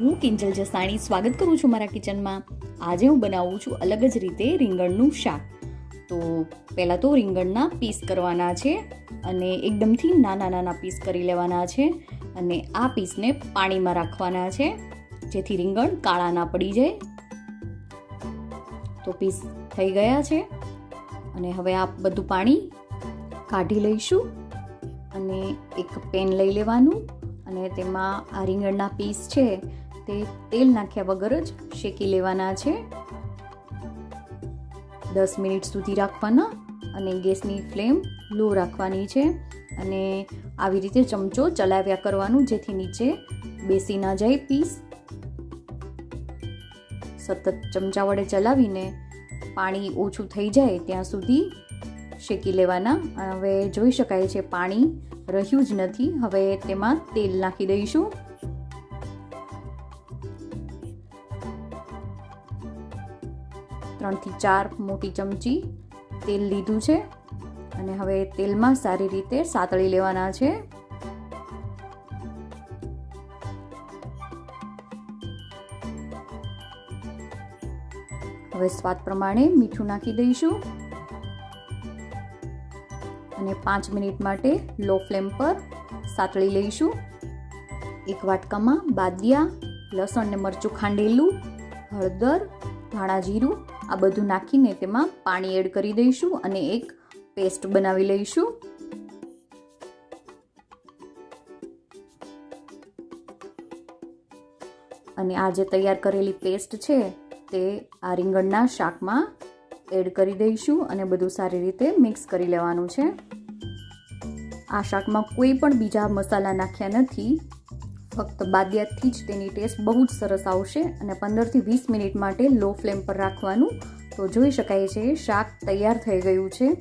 હું કિંજલ જસાણી સ્વાગત કરું છું મારા કિચનમાં. આજે હું બનાવું છું અલગ જ રીતે રીંગણનું શાક. તો પહેલાં તો રીંગણના પીસ કરવાના છે અને એકદમથી નાના નાના પીસ કરી લેવાના છે અને આ પીસને પાણીમાં રાખવાના છે જેથી રીંગણ કાળા ના પડી જાય. તો પીસ થઈ ગયા છે અને હવે આ બધું પાણી કાઢી લઈશું અને એક પેન લઈ લેવાનું અને તેમાં આ રીંગણના પીસ છે તે તેલ નાખ્યા વગર જ શેકી લેવાના છે. દસ મિનિટ સુધી રાખવાના અને ગેસની ફ્લેમ લો રાખવાની છે અને આવી રીતે ચમચો ચલાવ્યા કરવાનું જેથી નીચે બેસી ના જાય પીસ. સતત ચમચા વડે ચલાવીને પાણી ઓછું થઈ જાય ત્યાં સુધી શેકી લેવાના. હવે જોઈ શકાય છે પાણી રહ્યું જ નથી. હવે તેમાં તેલ નાખી દઈશું. ત્રણથી ચાર મોટી ચમચી તેલ લીધું છે અને હવે તેલમાં સારી રીતે સાતળી લેવાના છે. હવે સ્વાદ પ્રમાણે મીઠું નાખી દઈશું અને પાંચ મિનિટ માટે લો ફ્લેમ પર સાતળી લઈશું. એક વાટકામાં બાદિયા, લસણ ને મરચું ખાંડેલું, હળદર, ધાણા જીરું આ બધું નાખીને તેમાં પાણી એડ કરી દઈશું અને એક પેસ્ટ બનાવી લઈશું. અને આ જે તૈયાર કરેલી પેસ્ટ છે તે આ રીંગણના શાકમાં એડ કરી દઈશું અને બધું સારી રીતે મિક્સ કરી લેવાનું છે. આ શાકમાં કોઈ પણ બીજા મસાલા નાખ્યા નથી. ફક્ત બાદિયાથી જ તેની ટેસ્ટ બહુ જ સરસ આવશે અને પંદરથી વીસ મિનિટ માટે લો ફ્લેમ પર રાખવાનું. તો જોઈ શકાય છે, શાક તૈયાર થઈ ગયું છે.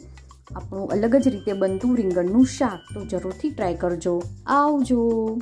આપણું અલગ જ રીતે બનતું રીંગણનું શાક. તો જરૂરથી ટ્રાય કરજો. આવજો.